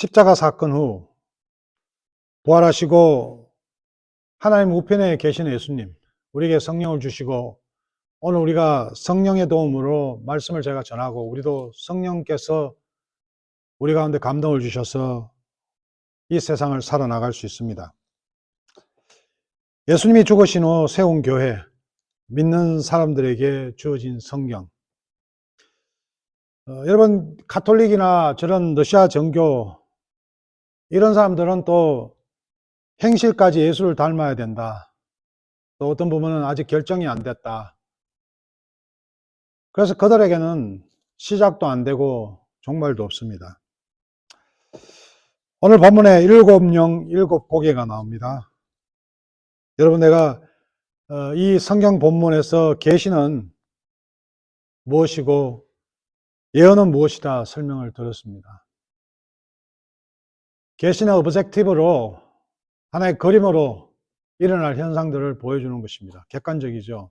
십자가 사건 후 부활하시고 하나님 우편에 계신 예수님, 우리에게 성령을 주시고 오늘 우리가 성령의 도움으로 말씀을 제가 전하고 우리도 성령께서 우리 가운데 감동을 주셔서 이 세상을 살아나갈 수 있습니다. 예수님이 죽으신 후 세운 교회, 믿는 사람들에게 주어진 성경. 어, 여러분, 카톨릭이나 저런 러시아 정교, 이런 사람들은 또 행실까지 예수를 닮아야 된다. 또 어떤 부분은 아직 결정이 안 됐다. 그래서 그들에게는 시작도 안 되고 종말도 없습니다. 오늘 본문에 일곱 영, 일곱 고개가 나옵니다. 여러분, 내가 어, 이 성경 본문에서 계시는 무엇이고 예언은 무엇이다 설명을 들었습니다. 계시는 오브젝티브로 하나의 그림으로 일어날 현상들을 보여주는 것입니다. 객관적이죠.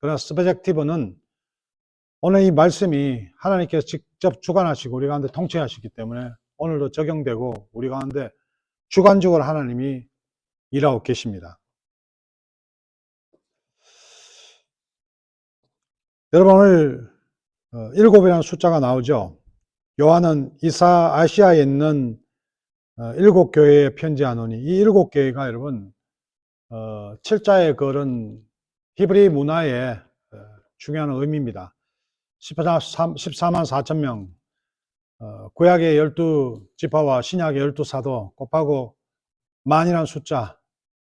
그러나 스페젝티브는 오늘 이 말씀이 하나님께서 직접 주관하시고 우리 가운데 통치하시기 때문에 오늘도 적용되고 우리 가운데 주관적으로 하나님이 일하고 계십니다. 여러분 오늘 어, 일곱이라는 숫자가 나오죠. 요한은 이사 아시아에 있는 어, 일곱 교회에 편지하노니 이 일곱 교회가 여러분 어, 칠자에 걸은 히브리 문화의 어, 중요한 의미입니다. 14만 4천 명, 어, 구약의 열두 지파와 신약의 열두 사도 곱하고 만이라는 숫자,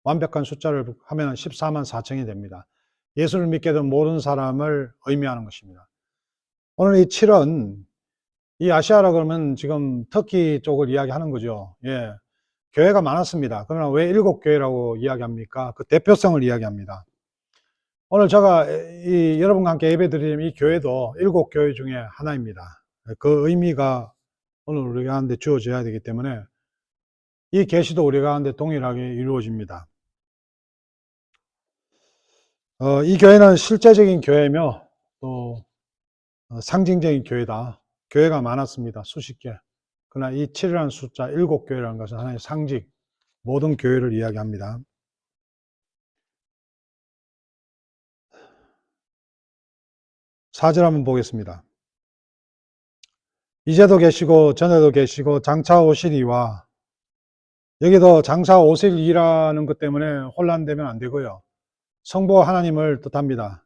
완벽한 숫자를 하면 14만 4천이 됩니다. 예수를 믿게 된 모든 사람을 의미하는 것입니다. 오늘 이 7은 이 아시아라 그러면 지금 터키 쪽을 이야기하는 거죠. 예. 교회가 많았습니다. 그러나 왜 일곱 교회라고 이야기합니까? 그 대표성을 이야기합니다. 오늘 제가 이 여러분과 함께 예배 드리는 이 교회도 일곱 교회 중에 하나입니다. 그 의미가 오늘 우리 가운데 주어져야 되기 때문에 이 계시도 우리 가운데 동일하게 이루어집니다. 어, 이 교회는 실제적인 교회며 또 어, 상징적인 교회다. 교회가 많았습니다. 수십 개. 그러나 이 7이라는 숫자, 일곱 교회라는 것은 하나의 상징, 모든 교회를 이야기합니다. 사절 한번 보겠습니다. 이제도 계시고 전에도 계시고 장차 오시리와 여기도 장차 오실이라는 것 때문에 혼란되면 안 되고요. 성부 하나님을 뜻합니다.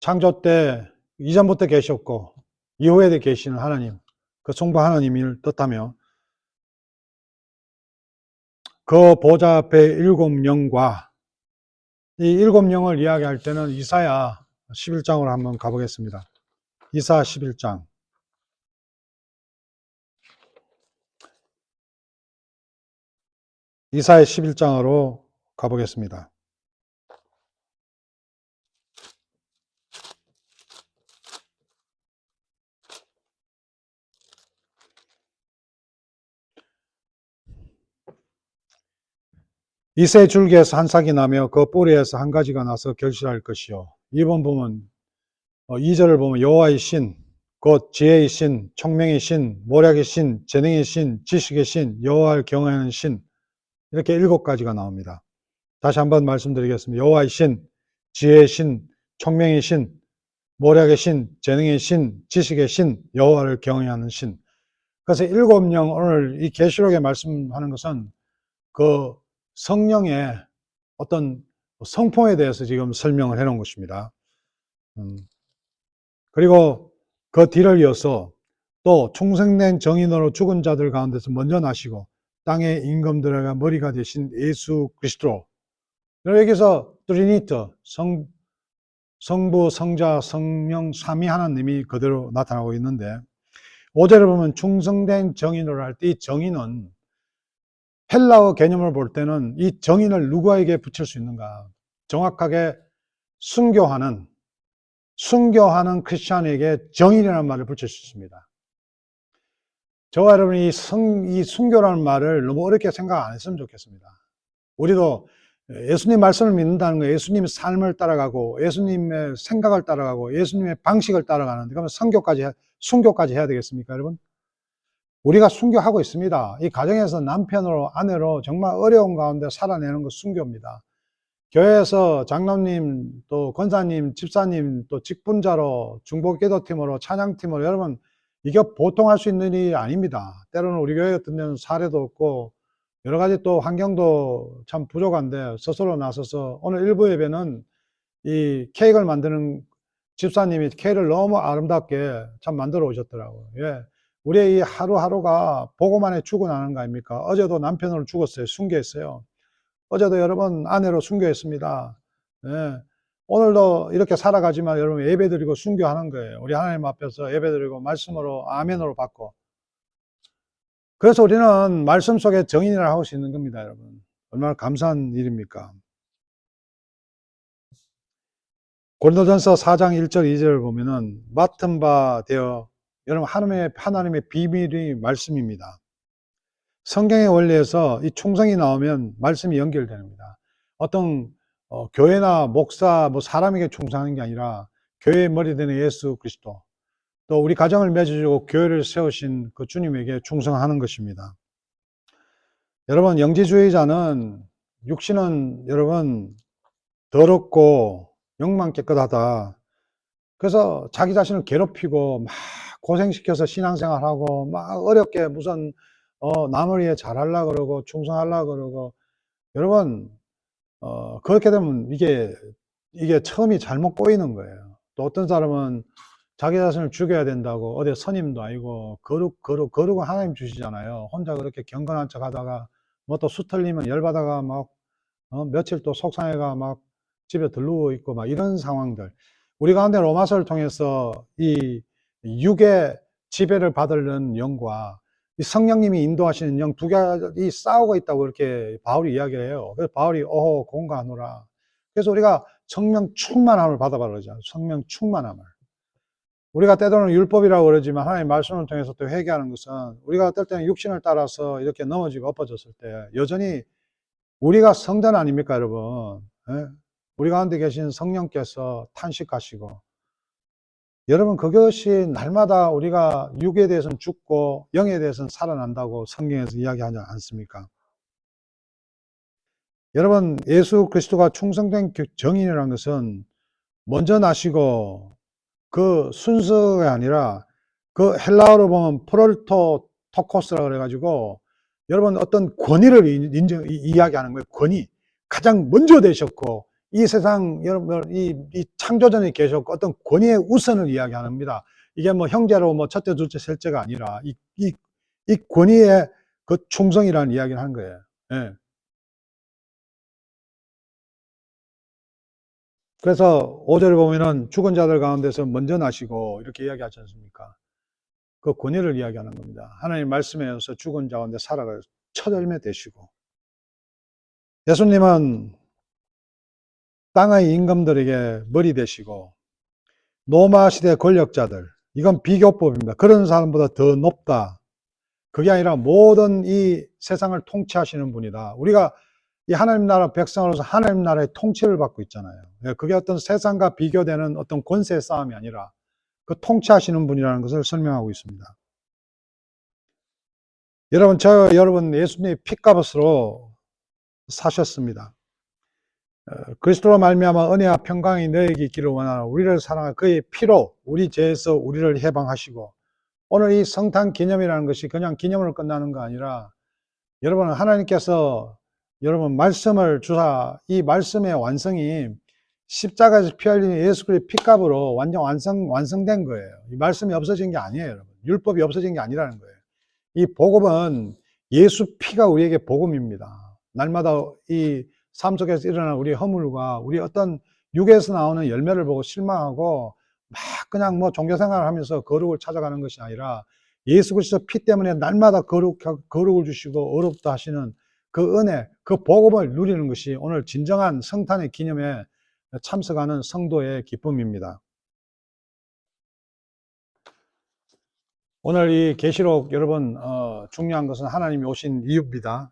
창조 때 이전부터 계셨고 이후에 계시는 하나님, 그 성부 하나님을 뜻하며 그 보좌 앞에 일곱 영과 이 일곱 영을 이야기할 때는 이사야 11장으로 한번 가보겠습니다. 이사 11장. 이사의 11장으로 가보겠습니다. 이세 줄기에서 한 싹이 나며 그 뿌리에서 한 가지가 나서 결실할 것이요. 이번 보면 2절을 보면 여호와의 신, 곧 지혜의 신, 총명의 신, 모략의 신, 재능의 신, 지식의 신, 여호와를 경외하는 신 이렇게 일곱 가지가 나옵니다. 다시 한번 말씀드리겠습니다. 여호와의 신, 지혜의 신, 총명의 신, 모략의 신, 재능의 신, 지식의 신, 여호와를 경외하는 신. 그래서 일곱 영 오늘 이 계시록에 말씀하는 것은 그 성령의 어떤 성품에 대해서 지금 설명을 해 놓은 것입니다. 음, 그리고 그 뒤를 이어서 또 충성된 정인으로 죽은 자들 가운데서 먼저 나시고 땅의 임금들에게 머리가 되신 예수 그리스도 여기서 트리니트 성, 성부, 성자, 성령, 삼위 하나님이 그대로 나타나고 있는데 5절을 보면 충성된 정인으로 할 때 이 정인은 헬라어 개념을 볼 때는 이 정인을 누구에게 붙일 수 있는가? 정확하게 순교하는, 순교하는 크리스찬에게 정인이라는 말을 붙일 수 있습니다. 저와 여러분이 이 순교라는 말을 너무 어렵게 생각 안 했으면 좋겠습니다. 우리도 예수님 말씀을 믿는다는 거예요. 예수님의 삶을 따라가고, 예수님의 생각을 따라가고, 예수님의 방식을 따라가는데, 그러면 성교까지, 순교까지 해야 되겠습니까, 여러분? 우리가 순교하고 있습니다. 이 가정에서 남편으로 아내로 정말 어려운 가운데 살아내는 것 순교입니다. 교회에서 장로님 또 권사님 집사님 또 직분자로 중보기도팀으로 찬양팀으로 여러분 이게 보통 할 수 있는 일이 아닙니다. 때로는 우리 교회 같은 데는 사례도 없고 여러 가지 또 환경도 참 부족한데 스스로 나서서 오늘 일부 예배는 이 케이크를 만드는 집사님이 케이크를 너무 아름답게 참 만들어 오셨더라고요. 예. 우리의 이 하루하루가 보고만에 죽어나는 거 아닙니까? 어제도 남편으로 죽었어요. 순교했어요. 어제도 여러분 아내로 순교했습니다. 예. 오늘도 이렇게 살아가지만 여러분 예배드리고 순교하는 거예요. 우리 하나님 앞에서 예배드리고 말씀으로 아멘으로 받고. 그래서 우리는 말씀 속에 정인이라 하고 수 있는 겁니다, 여러분. 얼마나 감사한 일입니까? 고린도전서 4장 1절 2절을 보면은 맡은 바 되어 여러분 하나님의 하나님의 비밀이 말씀입니다. 성경의 원리에서 이 충성이 나오면 말씀이 연결됩니다. 어떤 어, 교회나 목사 뭐 사람에게 충성하는 게 아니라 교회의 머리 되는 예수 그리스도 또 우리 가정을 맺어주고 교회를 세우신 그 주님에게 충성하는 것입니다. 여러분 영지주의자는 육신은 여러분 더럽고 영만 깨끗하다. 그래서 자기 자신을 괴롭히고 막 고생시켜서 신앙생활하고 막 어렵게 무슨 어, 남을 위해 잘하려 그러고 충성하려 그러고 여러분 어, 그렇게 되면 이게 이게 처음이 잘못 꼬이는 거예요. 또 어떤 사람은 자기 자신을 죽여야 된다고 어디 선임도 아니고 거룩 거룩 거룩은 하나님 주시잖아요. 혼자 그렇게 경건한 척 하다가 뭐 또 수틀리면 열받아가 막 어, 며칠 또 속상해가 막 집에 들르고 있고 막 이런 상황들. 우리 가운데 로마서를 통해서 이 육의 지배를 받으려는 영과 이 성령님이 인도하시는 영두 가지 싸우고 있다고 이렇게 바울이 이야기를 해요. 그래서 바울이 어허 공가하노라. 그래서 우리가 성령 충만함을 받아봐라 그러잖아요. 성령 충만함을. 우리가 때로는 율법이라고 그러지만 하나님 말씀을 통해서 또 회개하는 것은 우리가 어떨 때는 육신을 따라서 이렇게 넘어지고 엎어졌을 때 여전히 우리가 성전 아닙니까 여러분 예? 우리 가운데 계신 성령께서 탄식하시고 여러분 그것이 날마다 우리가 육에 대해서는 죽고 영에 대해서는 살아난다고 성경에서 이야기하지 않습니까? 여러분 예수 그리스도가 충성된 정인이라는 것은 먼저 나시고 그 순서가 아니라 그 헬라어로 보면 프롤토 토코스라 그래가지고 여러분 어떤 권위를 인정 이야기하는 거예요. 권위 가장 먼저 되셨고 이 세상 여러분 이, 이 창조전에 계셨고 어떤 권위의 우선을 이야기합니다. 이게 뭐 형제로 뭐 첫째, 둘째, 셋째가 아니라 이, 이, 이 권위의 그 충성이라는 이야기를 하는 거예요. 예. 그래서 5절을 보면은 죽은 자들 가운데서 먼저 나시고 이렇게 이야기하지 않습니까? 그 권위를 이야기하는 겁니다. 하나님 말씀에서 죽은 자 가운데 살아가 첫 열매 되시고 예수님은 땅의 임금들에게 머리 되시고 노마 시대 권력자들 이건 비교법입니다. 그런 사람보다 더 높다. 그게 아니라 모든 이 세상을 통치하시는 분이다. 우리가 이 하나님 나라 백성으로서 하나님 나라의 통치를 받고 있잖아요. 예, 그게 어떤 세상과 비교되는 어떤 권세 싸움이 아니라 그 통치하시는 분이라는 것을 설명하고 있습니다. 여러분, 저 여러분 예수님이 핏값으로 사셨습니다. 어, 그리스도로 말미암아 은혜와 평강이 너에게 있기를 원하나 우리를 사랑하 그의 피로 우리 죄에서 우리를 해방하시고 오늘 이 성탄 기념이라는 것이 그냥 기념으로 끝나는 거 아니라 여러분 하나님께서 여러분 말씀을 주사 이 말씀의 완성이 십자가에서 피 흘리는 예수 그리스도의 피값으로 완전 완성 완성된 거예요. 이 말씀이 없어진 게 아니에요, 여러분. 율법이 없어진 게 아니라는 거예요. 이 복음은 예수 피가 우리에게 복음입니다. 날마다 이 삶 속에서 일어나는 우리 허물과 우리 어떤 육에서 나오는 열매를 보고 실망하고 막 그냥 뭐 종교 생활을 하면서 거룩을 찾아가는 것이 아니라 예수 그리스도 피 때문에 날마다 거룩 거룩을 주시고 어렵다 하시는 그 은혜, 그 복음을 누리는 것이 오늘 진정한 성탄의 기념에 참석하는 성도의 기쁨입니다. 오늘 이 계시록 여러분 어, 중요한 것은 하나님이 오신 이유입니다.